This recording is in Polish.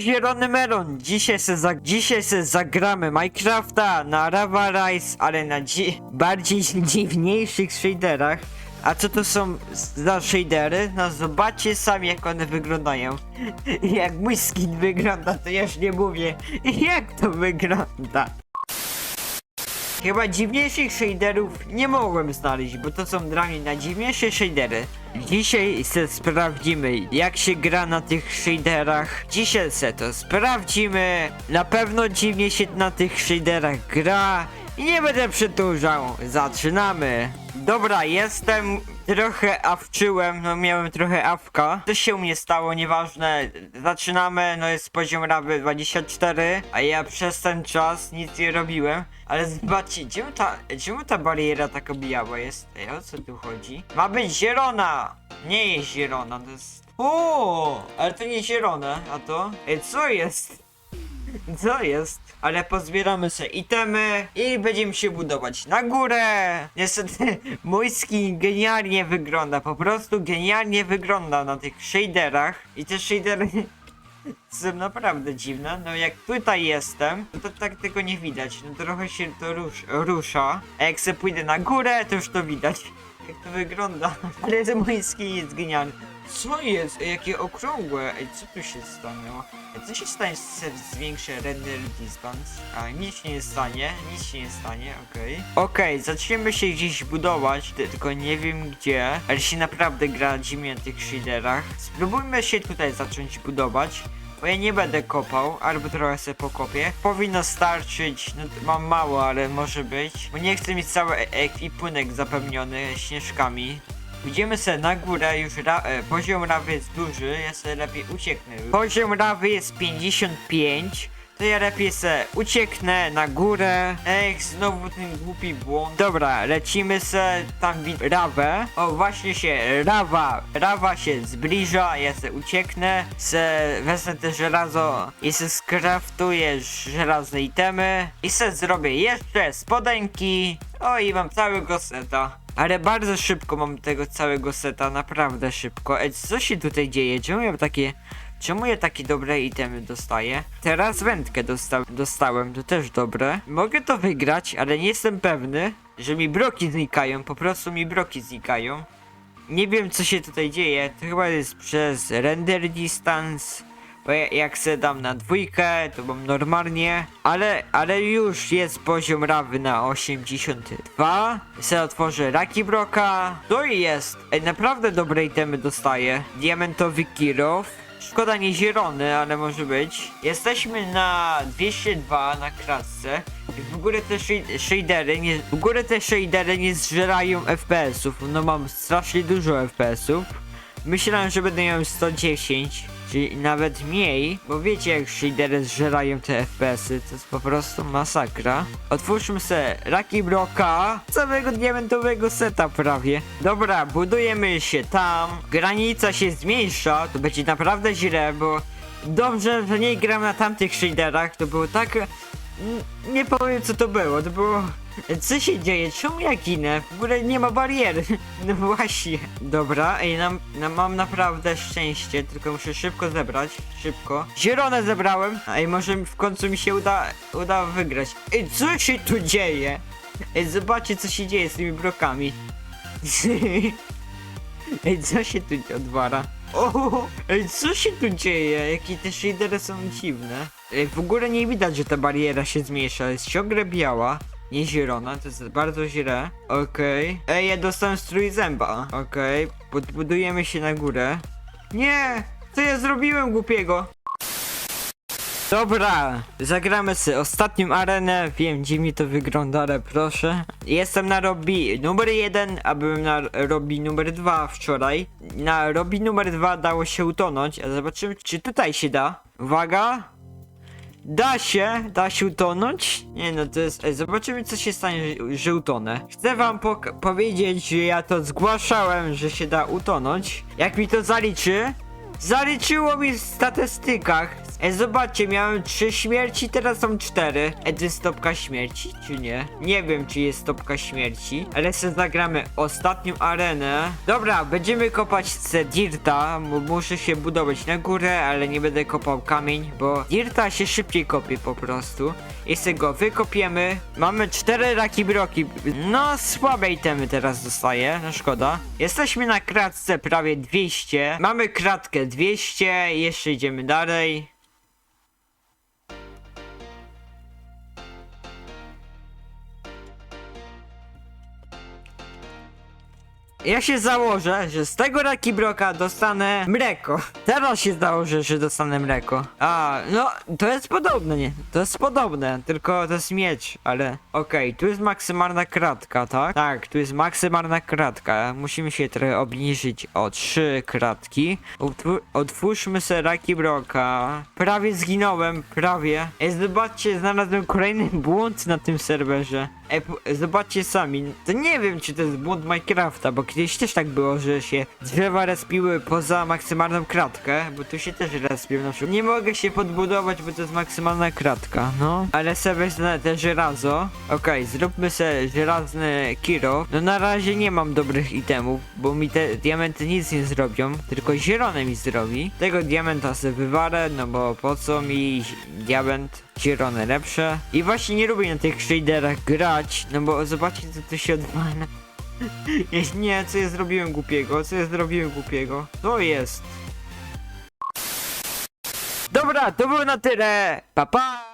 zielony melon! Dzisiaj se, za, dzisiaj se zagramy Minecrafta na Lava Rise, ale na dzi bardziej dziwniejszych shaderach. A co to są za shadery? No zobaczcie sami jak one wyglądają. Jak mój skin wygląda, to ja już nie mówię. Jak to wygląda? Chyba dziwniejszych shaderów nie mogłem znaleźć, bo to są dla mnie najdziwniejsze shadery. Dzisiaj se sprawdzimy, jak się gra na tych shaderach. Dzisiaj se to sprawdzimy. Na pewno dziwnie się na tych shaderach gra. I nie będę przedłużał. Zaczynamy. Dobra, jestem trochę awczyłem, no miałem trochę awka. Co się u mnie stało, nieważne. Zaczynamy, no jest poziom raby 24, a ja przez ten czas nic nie robiłem. Ale zobaczcie, czemu ta, czemu ta bariera taka biała jest? Ej, o co tu chodzi? Ma być zielona! Nie jest zielona, to jest... O, ale to nie zielone, a to? Ej, co jest? Co jest? Ale pozbieramy sobie itemy i będziemy się budować na górę. Niestety mój skin genialnie wygląda, po prostu genialnie wygląda na tych shaderach i te shadery są naprawdę dziwne. No jak tutaj jestem, to, tak tego nie widać. No trochę się to rusz, rusza. A jak sobie pójdę na górę, to już to widać. Jak to wygląda. Ale ten mój skin jest genialny. Co jest? Jakie okrągłe. Ej, co tu się stanęło? Ej, co się stanie, jak zwiększę render distance? A, nic się nie stanie, nic się nie stanie, okej. Okej, zaczniemy się gdzieś budować, ty- tylko nie wiem gdzie, ale się naprawdę gra dziwnie na tych shaderach. Spróbujmy się tutaj zacząć budować. Bo ja nie będę kopał, albo trochę sobie pokopię. Powinno starczyć, no mam mało, ale może być. Bo nie chcę mieć cały e- ekwipunek zapełniony śnieżkami. Idziemy sobie na górę, już ra e, poziom lawy jest duży, ja sobie lepiej ucieknę. Poziom lawy jest 55, to ja lepiej se ucieknę na górę. Ech, znowu ten głupi błąd. Dobra, lecimy se tam wid rawę. O, właśnie się rawa, rawa się zbliża, ja se ucieknę, se wezmę te żelazo i se skraftuję żelazne itemy i se zrobię jeszcze spodenki. O, i mam całego seta. Ale bardzo szybko mam tego całego seta, naprawdę szybko. Ej, co się tutaj dzieje? Czemu ja takie... Czemu ja takie dobre itemy dostaję? Teraz wędkę dosta dostałem, to też dobre. Mogę to wygrać, ale nie jestem pewny, że mi broki znikają, po prostu mi broki znikają. Nie wiem co się tutaj dzieje, to chyba jest przez render distance. Bo ja- jak se dam na dwójkę, to mam normalnie. Ale, ale już jest poziom rawy na 82. Se otworzę Raki Broka. To i jest. Naprawdę dobre itemy dostaję. Diamentowy Kirow. Szkoda nie zielony, ale może być. Jesteśmy na 202 na kratce. W ogóle te shadery nie, w ogóle te shadery nie zżerają FPS-ów. No mam strasznie dużo FPS-ów. Myślałem, że będę miał 110, czyli nawet mniej, bo wiecie jak shadery zżerają te FPS-y, to jest po prostu masakra. Otwórzmy se Lucky Blocka, całego diamentowego seta prawie. Dobra, budujemy się tam, granica się zmniejsza, to będzie naprawdę źle, bo dobrze, że nie gram na tamtych shaderach, to było tak... Nie powiem co to było, to było... Co się dzieje? Czemu ja ginę? W ogóle nie ma bariery. No właśnie. Dobra, ej, nam, nam mam naprawdę szczęście, tylko muszę szybko zebrać. Szybko. Zielone zebrałem. Ej, może w końcu mi się uda, uda wygrać. Ej, co się tu dzieje? Ej, zobaczcie co się dzieje z tymi brokami. Ej, co się tu odwara? O, ej, co się tu dzieje? Jakie te shadery są dziwne. Ej, w ogóle nie widać, że ta bariera się zmniejsza. Jest ciągle biała. Nie zielona, to jest bardzo źle. Okej. Ej, ja dostałem strój zęba. Okej, podbudujemy się na górę. Nie! Co ja zrobiłem głupiego? Dobra, zagramy sobie ostatnią arenę. Wiem, dziwnie to wygląda, ale proszę. Jestem na Robi numer jeden, a byłem na Robi numer dwa wczoraj. Na Robi numer dwa dało się utonąć, a zobaczymy, czy tutaj się da. Uwaga! Da się, da się utonąć? Nie no, to jest. Zobaczymy, co się stanie, że, że utonę. Chcę wam powiedzieć, że ja to zgłaszałem, że się da utonąć. Jak mi to zaliczy? Zaliczyło mi w statystykach. E, zobaczcie, miałem trzy śmierci, teraz są cztery. E, to jest stopka śmierci, czy nie? Nie wiem, czy jest stopka śmierci, ale sobie zagramy ostatnią arenę. Dobra, będziemy kopać z dirta, muszę się budować na górę, ale nie będę kopał kamień, bo dirta się szybciej kopie po prostu. I sobie go wykopiemy. Mamy cztery raki broki. No, słabe itemy teraz dostaję, no szkoda. Jesteśmy na kratce prawie 200. Mamy kratkę 200, jeszcze idziemy dalej. Ja się założę, że z tego raki broka dostanę mleko. Teraz się założę, że dostanę mleko. A, no, to jest podobne, nie? To jest podobne, tylko to jest miecz, ale... Okej, tu jest maksymalna kratka, tak? Tak, tu jest maksymalna kratka. Musimy się trochę obniżyć o trzy kratki. Otwór- Otwórzmy sobie raki broka. Prawie zginąłem, prawie. Ej, zobaczcie, znalazłem kolejny błąd na tym serwerze. Zobaczcie sami, to nie wiem czy to jest błąd Minecrafta, bo kiedyś też tak było, że się drzewa respiły poza maksymalną kratkę, bo tu się też respią na przykład. Nie mogę się podbudować, bo to jest maksymalna kratka, no. Ale sobie te żelazo. Okej, zróbmy sobie żelazny kiro. No na razie nie mam dobrych itemów, bo mi te diamenty nic nie zrobią, tylko zielone mi zrobi. Tego diamenta sobie wywalę, no bo po co mi diament? Zielone lepsze. I właśnie nie lubię na tych shaderach grać, no bo zobaczcie co tu się odwala. Nie, co ja zrobiłem głupiego, co ja zrobiłem głupiego. To jest. Dobra, to było na tyle. Pa pa!